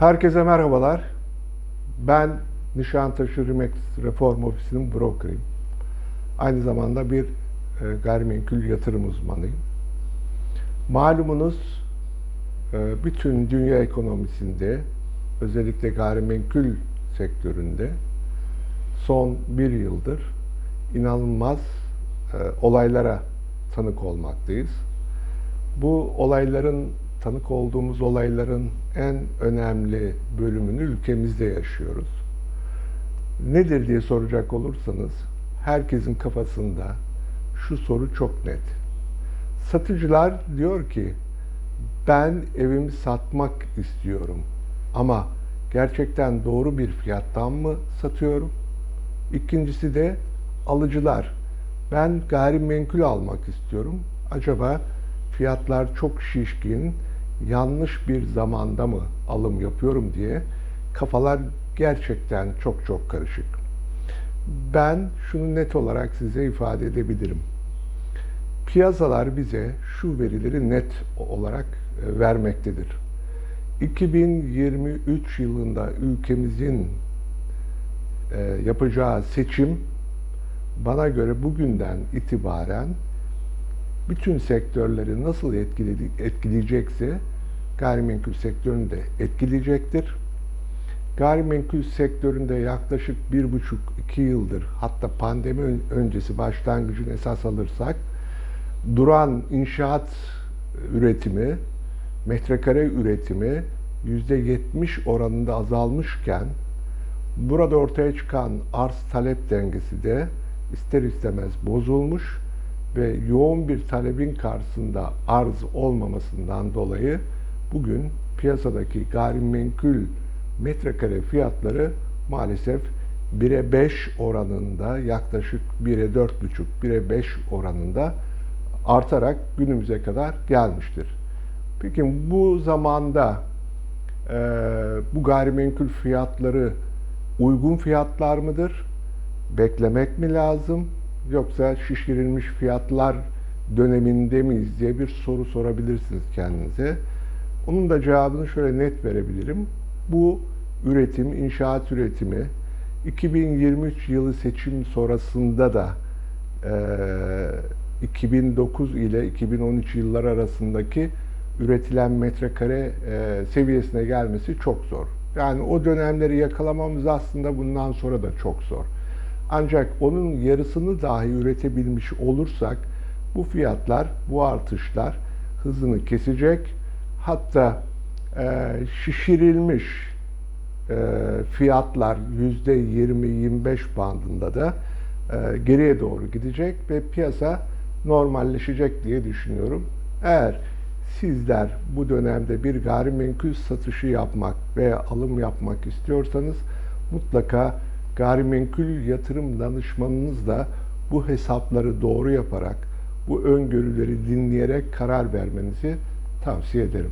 Herkese merhabalar. Ben Nişantaşı Rimex Reform Ofisi'nin brokeriyim. Aynı zamanda bir e, gayrimenkul yatırım uzmanıyım. Malumunuz e, bütün dünya ekonomisinde özellikle gayrimenkul sektöründe son bir yıldır inanılmaz e, olaylara tanık olmaktayız. Bu olayların tanık olduğumuz olayların en önemli bölümünü ülkemizde yaşıyoruz. Nedir diye soracak olursanız herkesin kafasında şu soru çok net. Satıcılar diyor ki ben evimi satmak istiyorum ama gerçekten doğru bir fiyattan mı satıyorum? İkincisi de alıcılar ben gayrimenkul almak istiyorum. Acaba fiyatlar çok şişkin, yanlış bir zamanda mı alım yapıyorum diye kafalar gerçekten çok çok karışık. Ben şunu net olarak size ifade edebilirim. Piyasalar bize şu verileri net olarak e, vermektedir. 2023 yılında ülkemizin e, yapacağı seçim bana göre bugünden itibaren bütün sektörleri nasıl etkileyecekse gayrimenkul sektörünü de etkileyecektir. Gayrimenkul sektöründe yaklaşık bir buçuk iki yıldır hatta pandemi öncesi başlangıcını esas alırsak duran inşaat üretimi, metrekare üretimi yüzde yetmiş oranında azalmışken burada ortaya çıkan arz talep dengesi de ister istemez bozulmuş ve yoğun bir talebin karşısında arz olmamasından dolayı bugün piyasadaki gayrimenkul metrekare fiyatları maalesef 1'e 5 oranında yaklaşık 1'e 4,5, 1'e 5 oranında artarak günümüze kadar gelmiştir. Peki bu zamanda e, bu gayrimenkul fiyatları uygun fiyatlar mıdır? Beklemek mi lazım? Yoksa şişirilmiş fiyatlar döneminde miyiz diye bir soru sorabilirsiniz kendinize. Onun da cevabını şöyle net verebilirim. Bu üretim, inşaat üretimi 2023 yılı seçim sonrasında da e, 2009 ile 2013 yıllar arasındaki üretilen metrekare e, seviyesine gelmesi çok zor. Yani o dönemleri yakalamamız aslında bundan sonra da çok zor. Ancak onun yarısını dahi üretebilmiş olursak bu fiyatlar, bu artışlar hızını kesecek. Hatta e, şişirilmiş e, fiyatlar yüzde 20-25 bandında da e, geriye doğru gidecek ve piyasa normalleşecek diye düşünüyorum. Eğer sizler bu dönemde bir gayrimenkul satışı yapmak veya alım yapmak istiyorsanız mutlaka gayrimenkul yatırım danışmanınızla bu hesapları doğru yaparak, bu öngörüleri dinleyerek karar vermenizi tavsiye ederim.